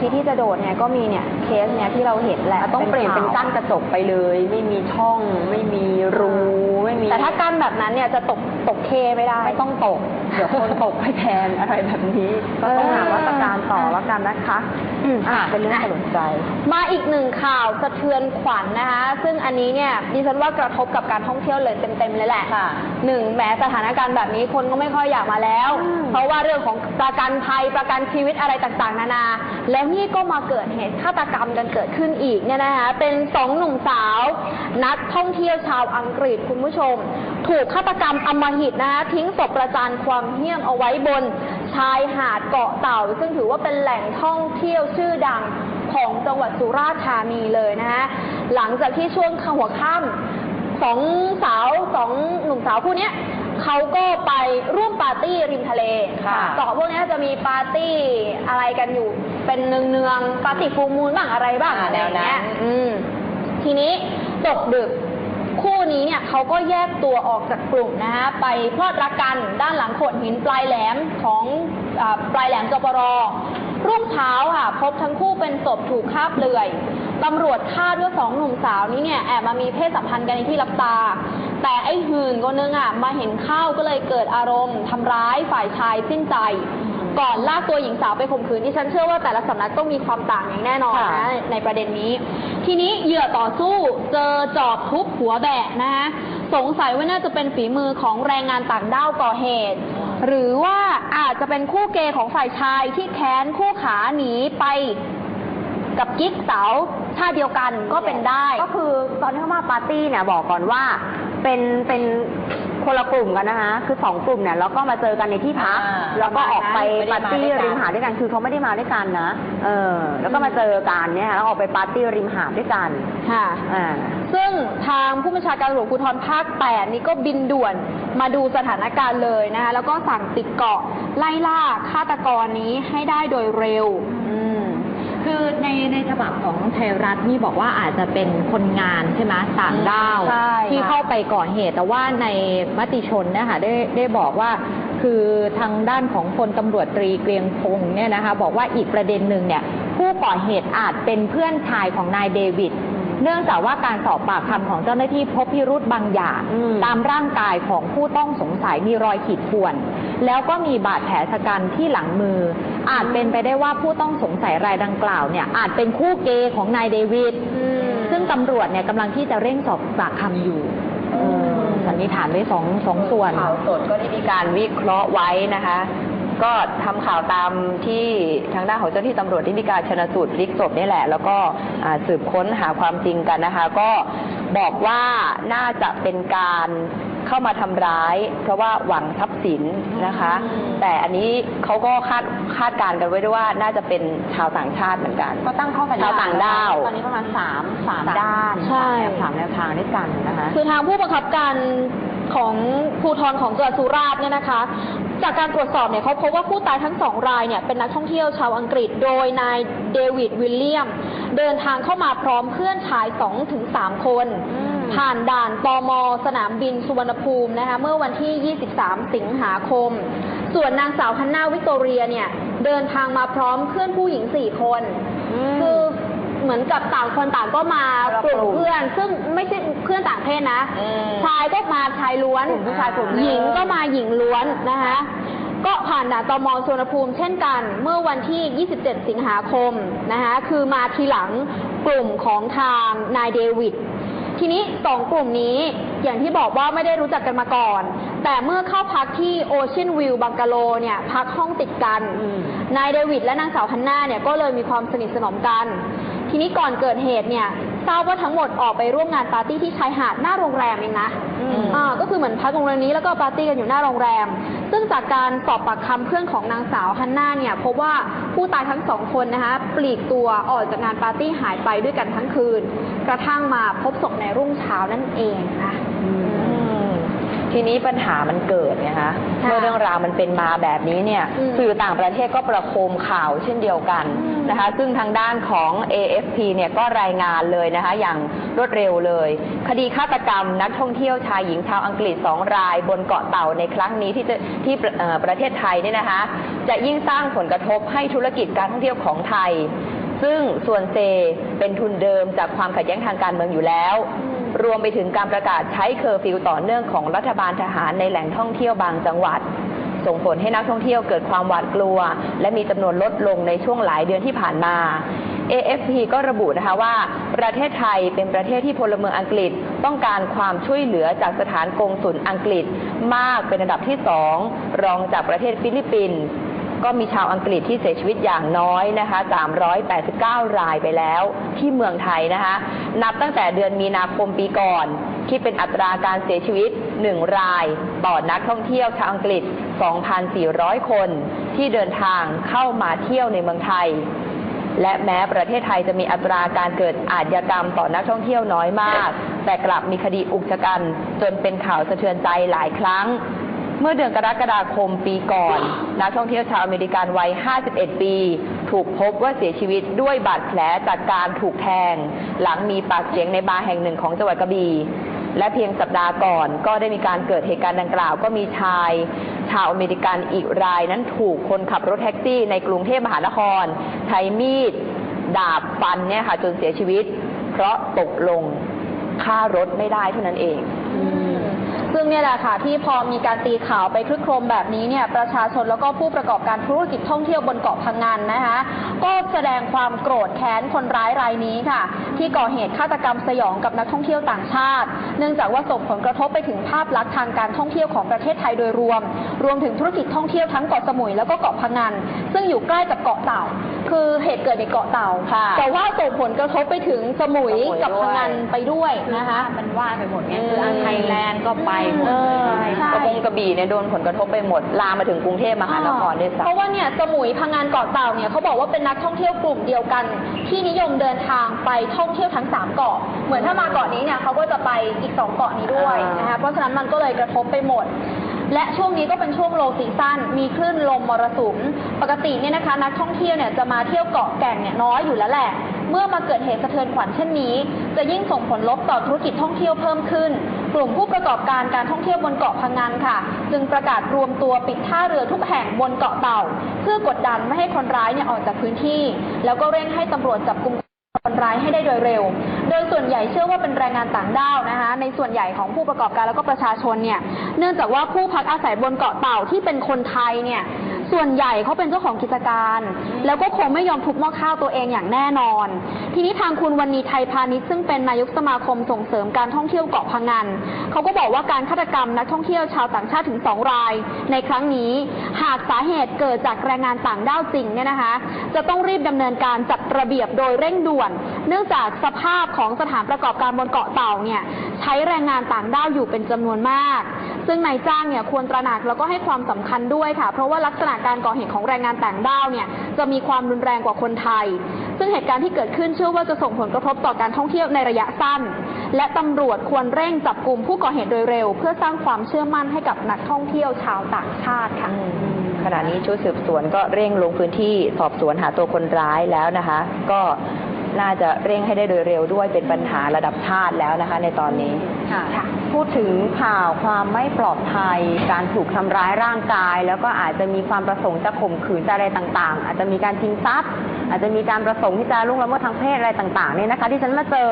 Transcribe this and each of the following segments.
คิดที่จะโดดเนี่ยก็มีเนี่ยเคสเนี่ยที่เราเห็นแหละต้องเปลี่ยนเป็นข่าวกั้นกระจกไปเลย ไม่มีช่อง ไม่มีรูไม่มีแต่ถ้ากั้นแบบนั้นเนี่ยจะตกตกเคไม่ได้ไม่ต้องตก เดี๋ยวคนตกให้แทนอะไรแบบนี้ก็ต้องหามาตรการต่อแล้วกันนะคะอืมอะเป็นเรื่องสนใจ มาอีกหนึ่งข่าวสะเทือนขวัญนะคะ ซึ่งอันนี้เนี่ยดิฉันว่ากระทบกับการท่องเที่ยวเลยเต็มๆเลยแหละค่ะหนึ่งแหมสถานการณ์แบบนี้คนก็ไม่ค่อยอยากมาแล้วอืมเพราะว่าเรื่องของประกันภัยประกันชีวิตอะไรต่างๆ นานาแล้วนี่ก็มาเกิดเหตุฆาตกรรมกันเกิดขึ้นอีกเนี่ยนะคะ เป็นสองหนุ่มสาว นักท่องเที่ยวชาวอังกฤษคุณผู้ชม ถูกฆาตกรรมอำมหิตนะคะทิ้งศพประจานความเหี้ยมเอาไว้บน ชายหาดเกาะเต่า ซึ่งถือว่าเป็นแหล่งท่องเที่ยวชื่อดังของจังหวัดสุราษฎร์ธานีเลยนะคะหลังจากที่ช่วงหัวค่ำสองสาวสองหนุ่มสาวคู่เนี้ยเขาก็ไปร่วมปาร์ตี้ริมทะเลค่ะเกาะพวกเนี้ยจะมีปาร์ตี้อะไรกันอยู่ เป็นเนืองๆปาร์ตี้ฟูลมูลบ้างอะไรบ้างอ่าอะไรอย่างเงี้ยแนวนั้น อืมทีนี้ตกดึก คู่นี้เนี่ยเขาก็แยกตัวออกจากกลุ่มนะฮะไปพลอดรักกันด้านหลังโขดหินปลายแหลมของอาปลายแหลมจปรรุ่งเช้าค่ะพบทั้งคู่เป็นศพถูกฆ่าเปลือยตำรวจคาดว่าสองหนุ่มสาวนี้เนี่ยแอบมามีเพศสัมพันธ์กันในที่รับตา แต่ไอ้หื่นคนนึงอะมาเห็นเข้าก็เลยเกิดอารมณ์ทำร้ายฝ่ายชายสิ้นใจ ก่อนลากตัวหญิงสาวไปข่มขืนที่ฉันเชื่อว่าแต่ละสำนักต้องมีความต่างอย่างแน่นอนค่ะ นะในประเด็นนี้ ทีนี้เหยื่อต่อสู้เจอจอบทุบหัวแบะนะฮะสงสัยว่าน่าจะเป็นฝีมือของแรงงานต่างด้าวก่อเหตุ หรือว่าอาจจะเป็นคู่เกย์ของฝ่ายชายที่แค้นคู่ขาหนีไปกับกิ๊กสาวชาติเดียวกันก็เป็นได้ ก็คือตอนที่เขามาปาร์ตี้เนี่ยบอกก่อนว่า เป็นเป็น คนละกลุ่มกันนะคะ คือสองกลุ่มเนี่ยแล้วก็มาเจอกันในที่พัก อ่าแล้วก็ออกไปประมาณนั้นปาร์ตี้ไม่ได้มาด้วยกัน ริมหาดด้วยกัน คือเขาไม่ได้มาด้วยกันนะ เออ แล้วก็มาเจอกันเนี่ยค่ะแล้วออกไปปาร์ตี้ริมหาดด้วยกัน ค่ะ อ่า ซึ่งทางผู้บัญชาการตำรวจภูธรภาค 8 นี่ก็บินด่วนมาดูสถานการณ์เลยนะคะ แล้วก็สั่งติดเกาะไล่ล่าฆาตกรนี้ให้ได้โดยเร็ว อืม คือในในฉบับของไทยรัฐนี่บอกว่าอาจจะเป็นคนงานใช่ไหมต่างด้าวใช่ที่ค่ะเข้าไปก่อเหตุแต่ว่าในมติชนเนะคะได้ได้บอกว่าคือทางด้านของพลตำรวจตรีเกรียงพงศ์เนี่ยนะคะบอกว่าอีกประเด็นหนึ่งเนี่ยผู้ก่อเหตุอาจเป็นเพื่อนชายของนายเดวิดเนื่องจากว่าการสอบปากคำของเจ้าหน้าที่พบพิรุธบางอย่างอืมตามร่างกายของผู้ต้องสงสัยมีรอยขีดข่วน แล้วก็มีบาดแผลชะกันที่หลังมือ อาจเป็นไปได้ว่าผู้ต้องสงสัยรายดังกล่าวเนี่ยอาจเป็นคู่เกย์ของนายเดวิดอืมซึ่งตำรวจเนี่ยกำลังที่จะเร่งสอบปากคำอยู่สันนิษฐานไว้สองสองส่วนข่าวสดก็ได้มีการวิเคราะห์ไว้นะคะ ก็ทำข่าวตามที่ทางด้านของเจ้าหน้าที่ตำรวจได้มีการชนสูตรพลิกศพนี่แหละ แล้วก็อ่าสืบค้นหาความจริงกันนะคะ ก็บอกว่าน่าจะเป็นการ เข้ามาทำร้าย เพราะว่าหวังทรัพย์สินนะคะอืมแต่อันนี้เขาก็คาดคาดการณ์กันไว้ด้วยว่าน่าจะเป็นชาวต่างชาติเหมือนกัน ก็ตั้งข้อสันนิษชาวฐานต่างด้าวตอนนี้ประมาณสามสามสามด้านใช่สามแนวทางด้วยกันนะคะคือทางผู้บังคับการของภูทรของจังหวัดสุราษฎร์เนี่ยนะคะ จากการตรวจสอบเนี่ยเขาพบว่าผู้ตายทั้งสองรายเนี่ยเป็นนักท่องเที่ยวชาวอังกฤษ โดยนายเดวิดวิลเลียม เดินทางเข้ามาพร้อมเพื่อนชาย2ถึง3คนอืม ผ่านด่านตมสนามบินสุวรรณภูมินะคะเมื่อวันที่ 23 สิงหาคม ส่วนนางสาวฮันนาวิกตอเรียเนี่ยเดินทางมาพร้อมเพื่อนผู้หญิง 4 คน คือเหมือนกับต่างคนต่างก็มากลุ่มเพื่อน ซึ่งไม่ใช่เพื่อนต่างเพศนะอืมชายก็มาชายล้วนกลุ่มผู้ชายกลุ่มหนึ่งหญิงก็มาหญิงล้วนนะคะก็ผ่านด่านตมสุวรรณภูมิเช่นกัน เมื่อวันที่ 27 สิงหาคมนะคะคือมาทีหลังกลุ่มของทางนายเดวิด ทีนี้สองกลุ่มนี้อย่างที่บอกว่าไม่ได้รู้จักกันมาก่อน แต่เมื่อเข้าพักที่โอเชียนวิวบังกะโลเนี่ยพักห้องติดกัน นายเดวิดและนางสาวฮันน่าเนี่ยก็เลยมีความสนิทสนมกัน ทีนี้ก่อนเกิดเหตุเนี่ยทราบว่าทั้งหมดออกไปร่วมงานปาร์ตี้ที่ชายหาดหน้าโรงแรมเองนะ อืมอ่าก็คือเหมือนพักโรงแรมนี้แล้วก็ปาร์ตี้กันอยู่หน้าโรงแรม ซึ่งจากการสอบปากคำเพื่อนของนางสาวฮันน่าเนี่ยพบว่าผู้ตายทั้งสองคนนะคะปลีกตัวออกจากงานปาร์ตี้หายไปด้วยกันทั้งคืน กระทั่งมาพบศพในรุ่งเช้านั่นเองนะอืมทีนี้ปัญหามันเกิดไงคะค่ะเมื่อเรื่องราวมันเป็นมาแบบนี้เนี่ย อืมสื่อต่างประเทศก็ประโคมข่าวเช่นเดียวกัน อืม นะคะ ซึ่งทางด้านของ AFP เนี่ยก็รายงานเลยนะคะ อย่างรวดเร็วเลย คดีฆาตกรรมนักท่องเที่ยวชายหญิงชาวอังกฤษสองราย บนเกาะเต่าในครั้งนี้ที่จะที่ประเทศไทยเนี่ยนะคะ จะยิ่งสร้างผลกระทบให้ธุรกิจการท่องเที่ยวของไทย ซึ่งส่วนเซเป็นทุนเดิมจากความขัดแย้งทางการเมืองอยู่แล้วรวมไปถึงการประกาศใช้เคอร์ฟิวต่อเนื่องของรัฐบาลทหารในแหล่งท่องเที่ยวบางจังหวัด ส่งผลให้นักท่องเที่ยวเกิดความหวาดกลัว และมีจำนวนลดลงในช่วงหลายเดือนที่ผ่านมา AFP ก็ระบุนะคะว่า ประเทศไทยเป็นประเทศที่พลเมืองอังกฤษ ต้องการความช่วยเหลือจากสถานกงสุลอังกฤษมากเป็นอันดับที่สองรองจากประเทศฟิลิปปินส์ก็มีชาวอังกฤษที่เสียชีวิตอย่างน้อยนะคะ 389 รายไปแล้วที่เมืองไทยนะคะ นับตั้งแต่เดือนมีนาคมปีก่อน คิดเป็นอัตราการเสียชีวิต 1 ราย ต่อนักท่องเที่ยวชาวอังกฤษ 2,400 คน ที่เดินทางเข้ามาเที่ยวในเมืองไทย และแม้ประเทศไทยจะมีอัตราการเกิดอาชญากรรมต่อนักท่องเที่ยวน้อยมาก แต่กลับมีคดีอุกชะกันจนเป็นข่าวสะเทือนใจหลายครั้งเมื่อเดือนกรกฎาคมปีก่อน นักท่องเที่ยวชาวอเมริกันวัย 51 ปี ถูกพบว่าเสียชีวิตด้วยบาดแผลจากการถูกแทง หลังมีปากเสียงในบาร์แห่งหนึ่งของจังหวัดกระบี่ และเพียงสัปดาห์ก่อนก็ได้มีการเกิดเหตุการณ์ดังกล่าว ก็มีชายชาวอเมริกันอีกรายนั้นถูกคนขับรถแท็กซี่ในกรุงเทพมหานคร ใช้มีด ดาบฟันเนี่ยค่ะจนเสียชีวิต เพราะตกลงค่ารถไม่ได้เท่านั้นเอง ซึ่งเนี่ยแหละค่ะที่พอมีการตีข่าวไปคลึกโครมแบบนี้เนี่ยประชาชนแล้วก็ผู้ประกอบการธุรกิจท่องเที่ยวบนเกาะพังงานนะคะก็แสดงความโกรธแค้นคนร้ายรายนี้ค่ะ ที่ก่อเหตุฆาตกรรมสยองกับนักท่องเที่ยวต่างชาติ เนื่องจากว่าส่งผลกระทบไปถึงภาพลักษณ์ทางการท่องเที่ยวของประเทศไทยโดยรวม รวมถึงธุรกิจท่องเที่ยวทั้งเกาะสมุยแล้วก็เกาะพังงานซึ่งอยู่ใกล้กับเกาะเต่า คือเหตุเกิดในเกาะเต่าค่ะ แต่ว่าส่งผลกระทบไปถึงสมุยสมุยกับด้วยพังงานไปด้วยนะคะ มันว่าไปหมดไงอืมคืออันไทยแลนด์ก็ไปหมดเออเลย ใช่ กระบงกระบี่เนี่ยโดนผลกระทบไปหมด ลามมาถึงกรุงเทพมหานครด้วยเพซ้ำราะว่าเนี่ยสมุยพังงานเกาะเต่าเนี่ยเขาบอกว่าเป็นนักท่องเที่ยวกลุ่มเดียวกัน ที่นิยมเดินทางไปท่องเที่ยวทั้ง3เกาะ เหมือนถ้ามาเกาะนี้เนี่ยเขาก็จะไปอีก2เกาะนี้ด้วยอ่านนะคะเพราะฉะนั้นมันก็เลยกระทบไปหมด และช่วงนี้ก็เป็นช่วงโลซีซั่นมีคลื่นลมมรสุม ปกติเนี่ยนะคะนักท่องเที่ยวเนี่ยจะมาเที่ยวเกาะแก่งเนี่ยน้อยอยู่แล้วแหละ เมื่อมาเกิดเหตุสะเทือนขวัญเช่นนี้ จะยิ่งส่งผลลบต่อธุรกิจท่องเที่ยวเพิ่มขึ้น กลุ่มผู้ประกอบการการท่องเที่ยวบนเกาะพังงานค่ะ จึงประกาศรวมตัวปิดท่าเรือทุกแห่งบนเกาะเต่า เพื่อกดดันไม่ให้คนร้ายเนี่ยออกจากพื้นที่ แล้วก็เร่งให้ตำรวจจับกลุ่มคนร้ายให้ได้โดยเร็ว โดยส่วนใหญ่เชื่อว่าเป็นแรงงานต่างด้าวนะคะ ในส่วนใหญ่ของผู้ประกอบการแล้วก็ประชาชนเนี่ย เนื่องจากว่าผู้พักอาศัยบนเกาะเต่าที่เป็นคนไทยเนี่ย ส่วนใหญ่เขาเป็นเจ้าของกิจการ แล้วก็คงไม่ยอมทุบหม้อข้าวตัวเองอย่างแน่นอน ทีนี้ทางคุณวันนีไทยพาณิชย์ซึ่งเป็นนายกสมาคมส่งเสริมการท่องเที่ยวเกาะพังงานเขาก็บอกว่าการฆาตกรรมนักท่องเที่ยวชาวต่างชาติถึง 2 ราย ในครั้งนี้หากสาเหตุเกิดจากแรงงานต่างด้าวจริงเนี่ยนะคะ จะต้องรีบดำเนินการจัดระเบียบโดยเร่งด่วน เนื่องจากสภาพของสถานประกอบการบนเกาะเต่าเนี่ยใช้แรงงานต่างด้าวอยู่เป็นจำนวนมาก ซึ่งนายจ้างเนี่ยควรตระหนักแล้วก็ให้ความสำคัญด้วยค่ะ เพราะว่าลักษณะการก่อเหตุของแรงงานต่างด้าวเนี่ยจะมีความรุนแรงกว่าคนไทย ซึ่งเหตุการณ์ที่เกิดขึ้นเชื่อว่าจะส่งผลกระทบต่อการท่องเที่ยวในระยะสั้น และตำรวจควรเร่งจับกลุ่มผู้ก่อเหตุโดยเร็ว เพื่อสร้างความเชื่อมั่นให้กับนักท่องเที่ยวชาวต่างชาติค่ะอืมขณะนี้ชุดสืบสวนก็เร่งลงพื้นที่สอบสวนหาตัวคนร้ายแล้วนะคะ ก็น่าจะเร่งให้ได้โดยเร็วด้วยเป็นปัญหาระดับชาติแล้วนะคะ ในตอนนี้ค่ะ พูดถึงข่าวความไม่ปลอดภัย การถูกทำร้ายร่างกาย แล้วก็อาจจะมีความประสงค์จะข่มขืนจะอะไรต่างๆ อาจจะมีการชิงทรัพย์ อาจจะมีการประสงค์ที่จะล่วงละเมิดทางเพศอะไรต่างๆเนี่ยนะคะที่ฉันมาเจอ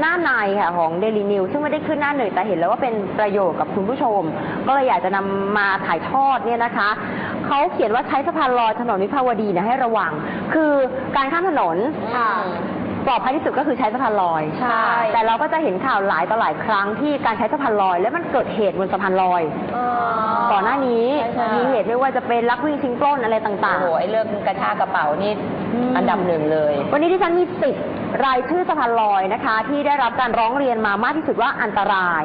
หน้าในค่ะของ Daily News ซึ่งไม่ได้ขึ้นหน้าหนึ่งแต่เห็นแล้วว่าเป็นประโยชน์กับคุณผู้ชม ก็เลยอยากจะนำมาถ่ายทอดเนี่ยนะคะเขาเขียนว่าใช้สะพานลอยถนนวิภาวดีเนี่ยให้ระวัง คือการข้ามถนนค่ะ ปลอดภัยที่สุดก็คือใช้สะพานลอย ใช่ แต่เราก็จะเห็นข่าวหลายต่อหลายครั้งที่การใช้สะพานลอย แล้วมันเกิดเหตุบนสะพานลอยก่อนหน้านี้ใช่มีเหตุไม่ว่าจะเป็นลักวิ่งชิงปล้นอะไรต่างโอ้โหไอ้เรื่องกระชากกระเป๋านี่อืมอันดับหนึ่งเลยๆวันนี้ที่ฉันมีสิบรายชื่อสะพานลอยนะคะ ที่ได้รับการร้องเรียนมามากที่สุดว่าอันตราย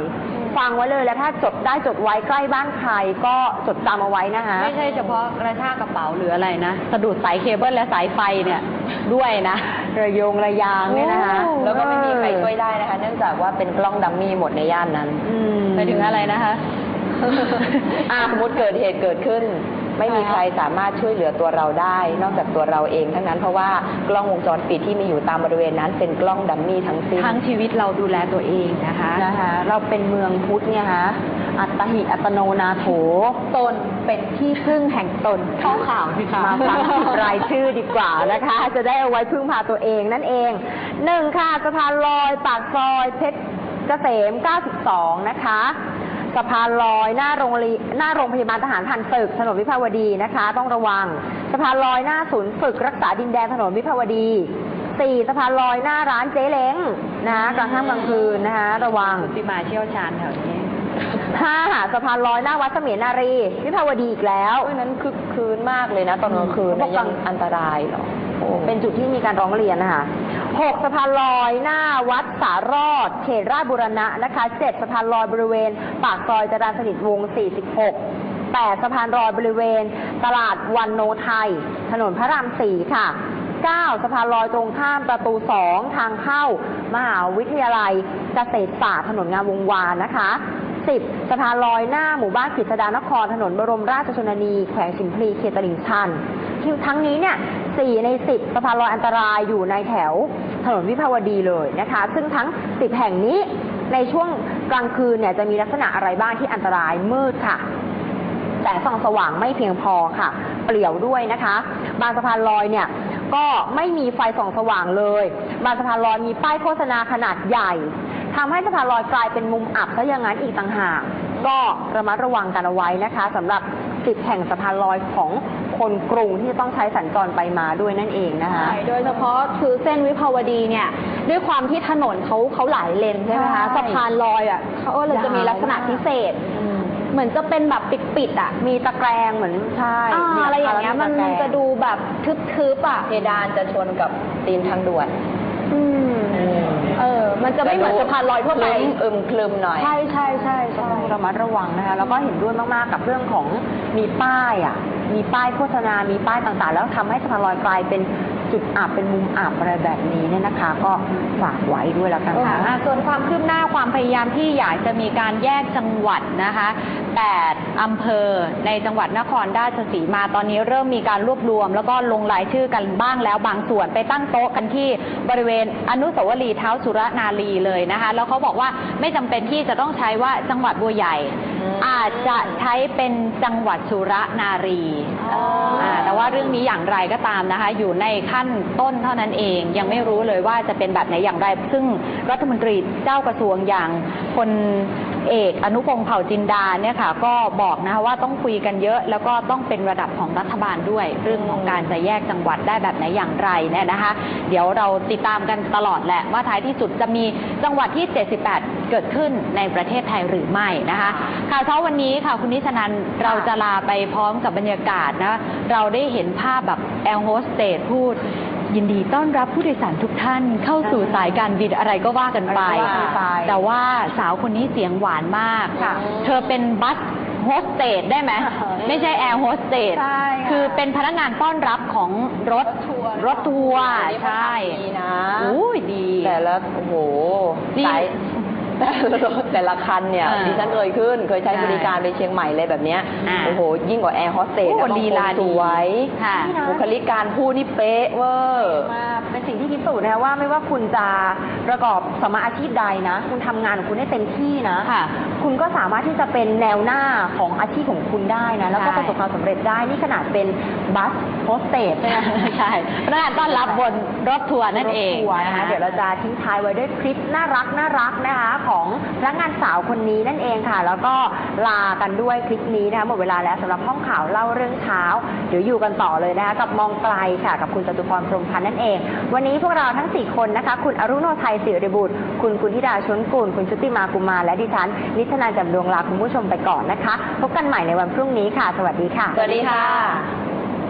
ฟังไว้เลยแล้วถ้าจดได้จดไว้ใกล้บ้านใครก็จดจำเอาไว้นะคะ ไม่ใช่เฉพาะกระชากกระเป๋าหรืออะไรนะ สะดุดสายเคเบิลและสายไฟเนี่ย ด้วยนะ ระโยงระยางเนี่ยนะคะ โอ้แล้วก็ไม่มีใครช่วยได้นะคะ เนื่องจากว่าเป็นกล้องดัมมี่หมดในย่านนั้น อืม ไปถึงอะไรนะคะ อ่าสมมติเกิดเหตุเกิดขึ้น ไม่มีใครสามารถช่วยเหลือตัวเราได้ นอกจากตัวเราเองทั้งนั้นเพราะว่ากล้องวงจรปิดที่มีอยู่ตามบริเวณนั้น เป็นกล้องดัมมี่ทั้งสิ้น ทั้งชีวิตเราดูแลตัวเองนะคะ นะคะ เราเป็นเมืองพุทธเนี่ยฮะ อัตหิอัตโนนาโถ ตนเป็นที่พึ่งแห่งตนเข้าข่าวสิคะมาฟังรายชื่อดีกว่านะคะ จะได้เอาไว้พึ่งพาตัวเองนั่นเองหนึ่งค่ะสะพานลอยปากซอยเพชรเกษม 92 นะคะสะพานลอยหน้าโรงเรีหน้าโรงพยาบาลทหารผ่านศึกถนนวิภาวดีนะคะ ต้องระวังสะพานลอยหน้าศูนย์ฝึกรักษาดินแดนถนนวิภาวดีสี่สะพานลอยหน้าร้านเจ๊เล้งนะคะกลางค่ำกลางคืนนะคะระวังที่มาเชี่ยวชาญแถวนี้ ห้าสะพานลอยหน้าวัดเสมียนารีวิภาวดีอีกแล้ว เพราะนั้นคึกคืนมากเลยนะ ตอนกลางคืนเขาบอกนะยังอันตรายเหรอโอ้เป็นจุดที่มีการร้องเรียนนะคะหกสะพานลอยหน้าวัดสารอด เขตราชบุรณะนะคะเจ็ดสะพานลอยบริเวณ ปากซอยจรัญสนิทวงศ์ 46แปดสะพานลอยบริเวณ ตลาดวันโนไทย ถนนพระรามสี่ค่ะ 9 สะพานลอยตรงข้ามประตู 2 ทางเข้า มหาวิทยาลัยเกษตรศาสตร์ถนนงามวงวานนะคะ 10สะพานลอยหน้าหมู่บ้านกฤษดานครถนนบรมราชชนนีแขวงชิมพลีเขตตลิ่งชันที่ทั้งนี้เนี่ย4ใน10สะพานลอยอันตรายอยู่ในแถวถนนวิภาวดีเลยนะคะ ซึ่งทั้ง 10 แห่งนี้ในช่วงกลางคืนเนี่ยจะมีลักษณะอะไรบ้างที่อันตรายมืดค่ะแสงส่องสว่างไม่เพียงพอค่ะ เปลี่ยวด้วยนะคะ บางสะพานลอยเนี่ยก็ไม่มีไฟส่องสว่างเลย บางสะพานลอยมีป้ายโฆษณาขนาดใหญ่ ทำให้สะพานลอยกลายเป็นมุมอับซะอย่างนั้นอีกต่างหาก ก็ระมัดระวังกันเอาไว้นะคะสำหรับสิบแห่งสะพานลอยของคนกรุงที่ต้องใช้สัญจรไปมาด้วยนั่นเองนะคะ ใช่โดยเฉพาะคือเส้นวิภาวดีเนี่ย ด้วยความที่ถนนเขาเขาหลายเลนใช่ไหมคะใช่ สะพานลอยอะเขาก็เลยจะมีลักษณะพิเศษ เหมือนจะเป็นแบบปิดๆอะมีตะแกรงเหมือนใช่อ่ามีอะไรอย่างเงี้ยมันตมันแกรงจะดูแบบทึบๆอะเพดานจะชนกับตีนทางด่วน อืมเออมันจะไม่เหมือนสะพานลอยทั่วไปคลึ้มอึมคลึมหน่อย ใช่ใช่ใช่ต้ใช่องระมัดระวังนะคะ แล้วก็เห็นด้วยมากๆกับเรื่องของมีป้ายอะ มีป้ายโฆษณา มีป้ายต่างๆ แล้วทำให้สะพานลอยกลายเป็นจุดอับเป็นมุมอับอะไรแบบนี้เนี่ยนะคะ ก็ฝากไว้ด้วยแล้วกันค่ะอ่าส่วนความคืบหน้าความพยายามที่อยากจะมีการแยกจังหวัดนะคะ8 อำเภอในจังหวัดนครราชสีมาตอนนี้เริ่มมีการรวบรวม แล้วก็ลงรายชื่อกันบ้างแล้วบางส่วนไปตั้งโต๊ะกันที่บริเวณอนุสาวรีย์เท้าสุรนารีเลยนะคะแล้วเขาบอกว่าไม่จำเป็นที่จะต้องใช้ว่าจังหวัดบัวใหญ่อืมอาจจะใช้เป็นจังหวัดสุรนารีอ๋ออ่าแต่ว่าเรื่องนี้อย่างไรก็ตามนะคะ อยู่ในขั้นต้นเท่านั้นเอง ยังไม่รู้เลยว่าจะเป็นแบบไหนอย่างไร ซึ่งรัฐมนตรีเจ้ากระทรวงอย่างพล เอกอนุพงศ์เผ่าจินดาเนี่ยค่ะ ก็บอกนะคะว่าต้องคุยกันเยอะ แล้วก็ต้องเป็นระดับของรัฐบาลด้วย เรื่องของการจะแยกจังหวัดได้แบบไหนอย่างไรเนี่ยนะคะ เดี๋ยวเราติดตามกันตลอดแหละว่าท้ายที่สุดจะมีจังหวัดที่ 78 เกิดขึ้นในประเทศไทยหรือไม่นะคะข่าวเช้าวันนี้ค่ะคุณนิชนันเราจะลาไปพร้อมกับบรรยากาศนะเราได้เห็นภาพแบบแอร์โฮสเตสพูด ยินดีต้อนรับผู้โดยสารทุกท่านเข้าสู่สายการบินอะไรก็ว่ากันไป อะไรก็ว่ากันไปแต่ว่าสาวคนนี้เสียงหวานมาก ค่ะเธอเป็นบัสโฮสเตสได้ไหม ไม่ใช่แอร์โฮสเตสใช่ค่ะ คือเป็นพนักงานต้อนรับของรถรถทัวร์ใช่ดีนะ อุ้ยดี แต่ละโอ้โห นี่ สาย แต่ละรถแต่ละคันเนี่ยอ่าดิฉันเคยขึ้น เคยใช้ใช่บริการไปเชียงใหม่เลยแบบเนี้ยอ่า โอ้โห ยิ่งกว่าแอร์โฮสเตสโอ้นะบางลีคนลาสดีวยค่ะนี่นะ บุคลิกการพูดนี่เป๊ะเวอร์ มากเป็นสิ่งที่พิสูจน์นะคะว่าไม่ว่าคุณจะประกอบสมมาอาชีพใดนะ คุณทำงานของคุณได้เต็มที่นะ ค่ะคุณก็สามารถที่จะเป็นแนวหน้าของอาชีพของคุณได้นะ แล้วก็ใช่ประสบความสำเร็จได้นี่ขนาดเป็นบัสโฮสเตสเลยนะใช่พนักงานต้อนรับบนรถทัวร์นั่นเองรถทัวร์นะคะเดี๋ยวเราจะทิ้งท้ายไว้ด้วยคลิปน่ารักน่ารักนะคะ ของพนักงานสาวคนนี้นั่นเองค่ะ แล้วก็ลากันด้วยคลิปนี้นะคะหมดเวลาแล้วสำหรับห้องข่าวเล่าเรื่องเช้า เดี๋ยวอยู่กันต่อเลยนะคะกับมองไกลค่ะ กับคุณจตุพรพรหมพันธ์นั่นเอง วันนี้พวกเราทั้ง 4 คนนะคะ คุณอรุโนไทยสิริบุตร คุณกุณธิดาชนกุลคุณชุติมากุมารและดิฉันนิชนาจำดวงลาคุณผู้ชมไปก่อนนะคะ พบกันใหม่ในวันพรุ่งนี้ค่ะ สวัสดีค่ะ สวัสดีค่ะ